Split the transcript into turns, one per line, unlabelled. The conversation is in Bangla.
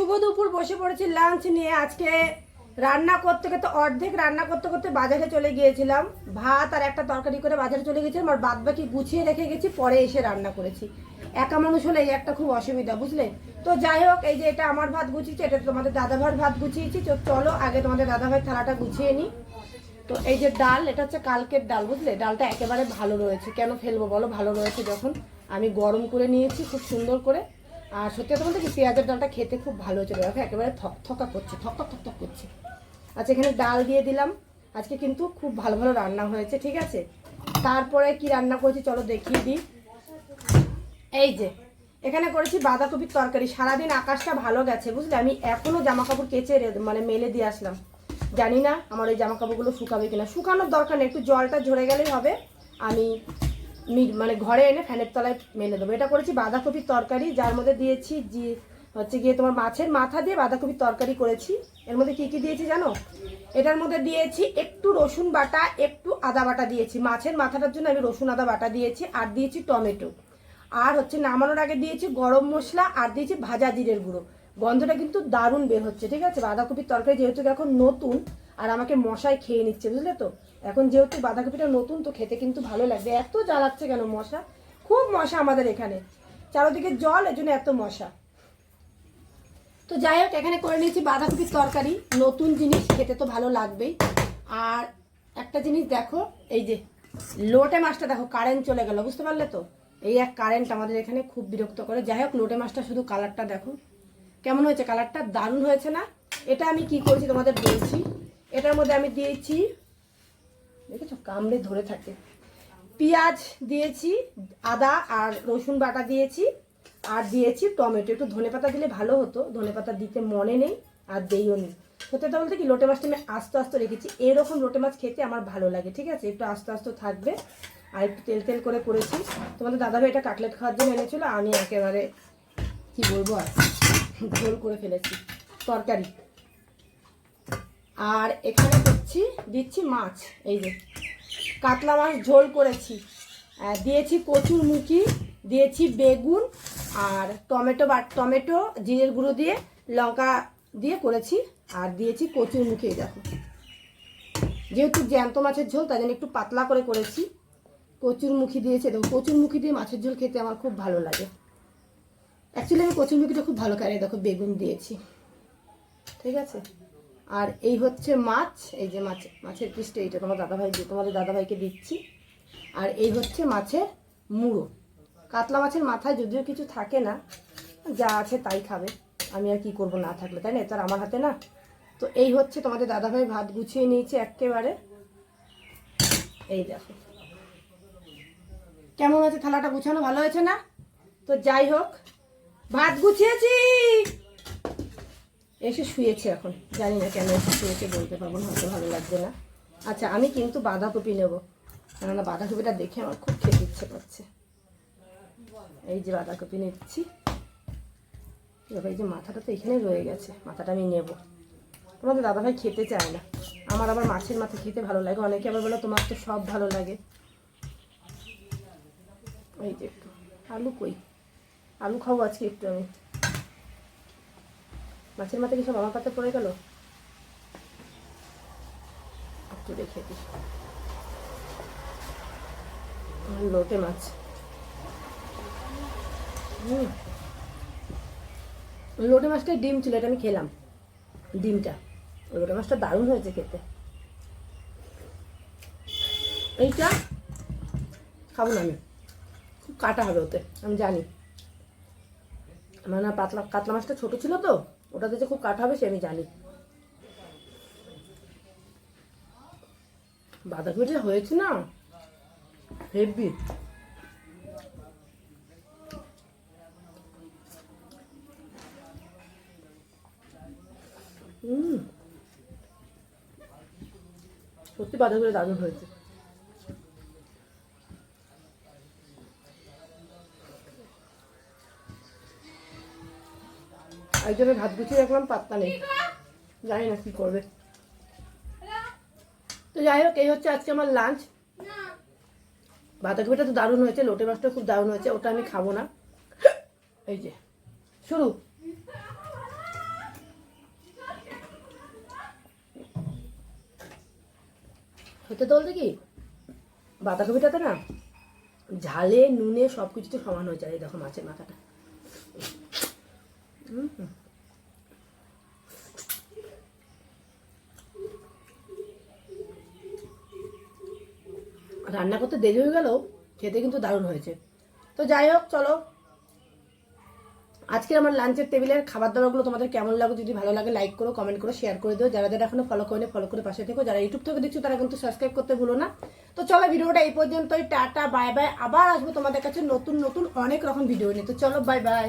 শুভ দুপুর, বসে পড়েছি লাঞ্চ নিয়ে। আজকে রান্না করতে করতে, অর্ধেক রান্না করতে করতে বাজারে চলে গিয়েছিলাম। ভাত আর একটা তরকারি করে বাজারে চলে গেছিলাম আর বাদ বাকি গুছিয়ে রেখে গেছি, পরে এসে রান্না করেছি। একা মানুষ হলে এই একটা খুব অসুবিধা, বুঝলে? তো যাই হোক, এই যে এটা আমার ভাত গুছিয়েছি, এটা তোমাদের দাদাভাইয়ের ভাত গুছিয়েছি, তো চলো আগে তোমাদের দাদাভাই থালাটা গুছিয়ে নিই তো এই যে ডাল, এটা হচ্ছে কালকের ডাল, বুঝলে? ডালটা একেবারে ভালো রয়েছে। কেন ফেলব বলো? ভালো রয়েছে যখন। আমি গরম করে নিয়েছি খুব সুন্দর করে। আর সত্যি কথা বলতে কি, পেঁয়াজের ডালটা খেতে খুব ভালো হচ্ছে দেখো, একেবারে থক থকা করছে থক থক থক থক করছে। আচ্ছা এখানে ডাল দিয়ে দিলাম। আজকে কিন্তু খুব ভালো ভালো রান্না হয়েছে, ঠিক আছে? তারপরে কি রান্না করেছি চলো দেখিয়ে দিই। এই যে, এখানে করেছি বাঁধাকপির তরকারি। সারাদিন আকাশটা ভালো গেছে, বুঝলে? আমি এখনও জামা কাপড় কেচে মানে মেলে দিয়ে আসলাম। জানি না আমার এই জামা কাপড়গুলো শুকাবে কিনা। শুকানোর দরকার নেই, একটু জলটা ঝরে গেলেই হবে। আমি মানে ঘরে এনে ফ্যানের তলায় মেলে দেবো। এটা করেছি বাঁধাকপির তরকারি, যার মধ্যে দিয়েছি যে হচ্ছে গিয়ে তোমার মাছের মাথা দিয়ে বাঁধাকপির তরকারি করেছি। এর মধ্যে কি কি দিয়েছি জানো? এটার মধ্যে দিয়েছি একটু রসুন বাটা, একটু আদা বাটা দিয়েছি। মাছের মাথাটার জন্য আমি রসুন, আদা, বাটা দিয়েছি, আর দিয়েছি টমেটো। আর হচ্ছে নামানোর আগে দিয়েছি গরম মশলা, আর দিয়েছি ভাজা জিরের গুঁড়ো। গন্ধটা কিন্তু দারুণ বের হচ্ছে, ঠিক আছে? বাঁধাকপির তরকারি যেহেতু এখন নতুন আর আমাকে মশাই খেয়ে নিচ্ছে, বুঝলে তো? এখন যেহেতু বাঁধাকপিটা নতুন, তো খেতে কিন্তু ভালো লাগবে। এত জ্বালাচ্ছে কেন মশা? খুব মশা আমাদের এখানে। চারোদিকে জল, এর জন্য এত মশা। তো যাই হোক, এখানে করে নিয়েছি বাঁধাকপির তরকারি। নতুন জিনিস, খেতে তো ভালো লাগবেই। আর একটা জিনিস দেখো, এই যে লোটে মাছটা দেখো কারেন্ট চলে গেল, বুঝতে পারলে তো? এই এক কারেন্ট আমাদের এখানে খুব বিরক্ত করে। যাই হোক, লোটে মাছটা শুধু কালারটা দেখো। কেমন হয়েছে? কালারটা দারুণ হয়েছে না? এটা আমি কি করেছি তোমাদের বলছি? এটার মধ্যে আমি দিয়েছি, দেখেছ, কামড়ে ধরে থাকে। পেঁয়াজ দিয়েছি, আদা আর রসুন বাটা দিয়েছি, আর দিয়েছি টমেটো। একটু ধনেপাতা দিলে ভালো হতো ধনেপাতা দিতে মনে নেই আর দেইও নেই। সত্যি কথা বলতে কি, লোটে মাছটা আমি আস্তে আস্তে রেখেছি। এরকম লোটে মাছ খেতে আমার ভালো লাগে, ঠিক আছে? একটু আস্তে আস্তে থাকবে। আর একটু তেল তেল করে করেছি। তোমাদের দাদাভাই এটা কাটলেট খাওয়ার জন্য এনেছিল, আমি একেবারে, কি বলব আর, ঝোল করে ফেলেছি। তরকারি। আর এখানে দিচ্ছি দিচ্ছি মাছ, এই যে। কাতলা মাছ ঝোল করেছি। দিয়েছি কচুর মুখি, দিয়েছি বেগুন আর টমেটো বা, টমেটো, জিরের গুঁড়ো দিয়ে, লঙ্কা দিয়ে করেছি। আর দিয়েছি কচুর মুখি দেখো। যেহেতু জ্যান্ত মাছের ঝোল, তাই জন্য একটু পাতলা করে করেছি। কচুর মুখি দিয়েছে, দেখো, কচুর মুখি দিয়ে মাছের ঝোল খেতে আমার খুব ভালো লাগে। অ্যাকচুয়ালি আমি কচুর মুখিটা খুব ভালো খাই দেখো, বেগুন দিয়েছি। ঠিক আছে? আর এই হচ্ছে মাছ, এই যে মাছ, মাছের পিসটা এইটা তোমার দাদাভাই তোমাদের দাদাভাইকে দিচ্ছি। আর এই হচ্ছে মাছের মুড়ো। কাতলা মাছের মাথায় যদিও কিছু থাকে না, যা আছে তাই খাবে। আমি আর কি করব না থাকলে, তাই না? এটা আমার হাতে না। তো এই হচ্ছে তোমাদের দাদাভাই ভাত গুছিয়ে নিয়েছে একেবারে। এই দেখো। কেমন হয়েছে থালাটা গুছানো? ভালো হয়েছে না? তো যাই হোক, ভাত গুছিয়েছি! এসে শুয়েছে এখন। জানি না কেন এসে শুয়েছে, বলতে পারব না, হয়তো ভালো লাগবে না। আচ্ছা আমি কিন্তু বাঁধাকপি নেব। কেননা বাঁধাকপিটা দেখে আমার খুব খেতে ইচ্ছে করছে। এই যে বাঁধাকপি নিচ্ছি। এবার এই যে মাথাটা তো এখানে রয়ে গেছে, মাথাটা আমি নেব। তোমাদের দাদাভাই খেতে চায় না। আমার আবার মাছের মাথা খেতে ভালো লাগে। অনেকে আবার বলো, তোমার তো সব ভালো লাগে। এই যে একটু। আলু কই? আলু খাব আজকে একটু আমি। মাছের মাথা কি সব আমার পাতে পড়ে গেল? একটু রেখে দিই লোটে মাছ। হুম। লোটে মাছটাই ডিম ছিল, এটা আমি খেলাম। ডিমটা। লোটে মাছটা দারুণ হয়েছে খেতে। এইটা খাব না আমি। খুব কাটা হবে ওতে, আমি জানি। আমার না পাতলা, কাতলা মাছটা ছোট ছিল তো। ওটাতে যে খুব কাটা হবে সে আমি জানি। বাঁধাকপিটা হয়েছে না, হেভি। সত্যি বাঁধাকপিটা দারুণ হয়েছে। একজনের ভাত গুছিয়ে রাখলাম, পাত্তা নেই। জানি না কী করবে। তো যাই হোক, এই হচ্ছে আজকে আমার লাঞ্চ বাঁধাকপিটা তো দারুণ হয়েছে, লোটে মাছটা খুব দারুণ হয়েছে, ওটা আমি খাব না। এই যে, শুরু। হতে তো বলতে কি? বাঁধাকপিটাতে না, ঝালে, নুনে সব কিছুতে সমান হয়ে যায় দেখো মাছের মাথাটা। রান্না করতে দেরি হয়ে গেলেও খেতে কিন্তু দারুণ হয়েছে। তো যাই হোক, চলো। আজকে আমার লাঞ্চের টেবিলের খাবার দাবারগুলো তোমাদের কেমন লাগল যদি ভালো লাগে লাইক করো কমেন্ট করো শেয়ার করে দিও। যারা যারা এখনও ফলো করেনি ফলো করে পাশে থেকো। যারা ইউটিউব থেকে দেখছ, তারা কিন্তু সাবস্ক্রাইব করতে ভুলো না। তো চলো ভিডিওটা এই পর্যন্তই। টাটা বাই বাই আবার আসব তোমাদের কাছে নতুন নতুন অনেক রকম ভিডিও নিয়ে। তো চলো বাই বাই